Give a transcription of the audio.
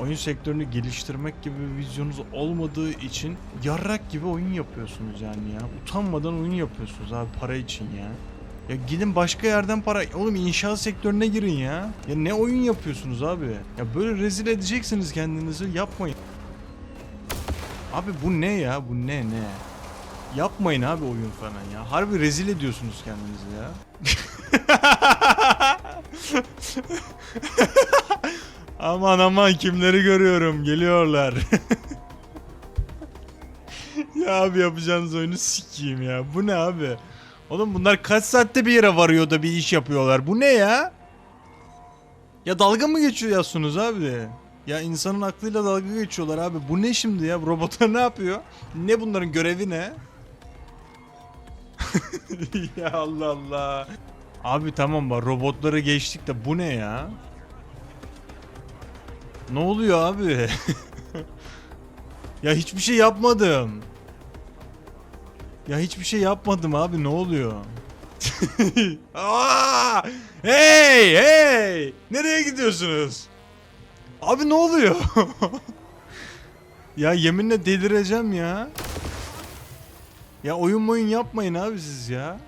oyun sektörünü geliştirmek gibi bir vizyonunuz olmadığı için yarrak gibi oyun yapıyorsunuz yani ya. Utanmadan oyun yapıyorsunuz abi para için ya. Ya gidin başka yerden para... Oğlum inşaat sektörüne girin ya. Ya ne oyun yapıyorsunuz abi? Ya böyle rezil edeceksiniz kendinizi yapmayın. Abi bu ne ya? Bu ne ne? Yapmayın abi oyun falan ya. Harbi rezil ediyorsunuz kendinizi ya. aman aman kimleri görüyorum geliyorlar. ya abi yapacağınız oyunu sikeyim ya. Bu ne abi? Oğlum bunlar kaç saatte bir yere varıyor da bir iş yapıyorlar. Bu ne ya? Ya dalga mı geçiyorsunuz abi? Ya insanın aklıyla dalga geçiyorlar abi. Bu ne şimdi ya? Robotlar ne yapıyor? Ne bunların görevi ne? ya Allah Allah. Abi tamam bak robotları geçtik de bu ne ya? Ne oluyor abi? ya hiçbir şey yapmadım. Ya hiçbir şey yapmadım abi ne oluyor? Aa! Hey hey! Nereye gidiyorsunuz? Abi ne oluyor? ya yeminle delireceğim ya. Ya oyun oyun yapmayın abi siz ya.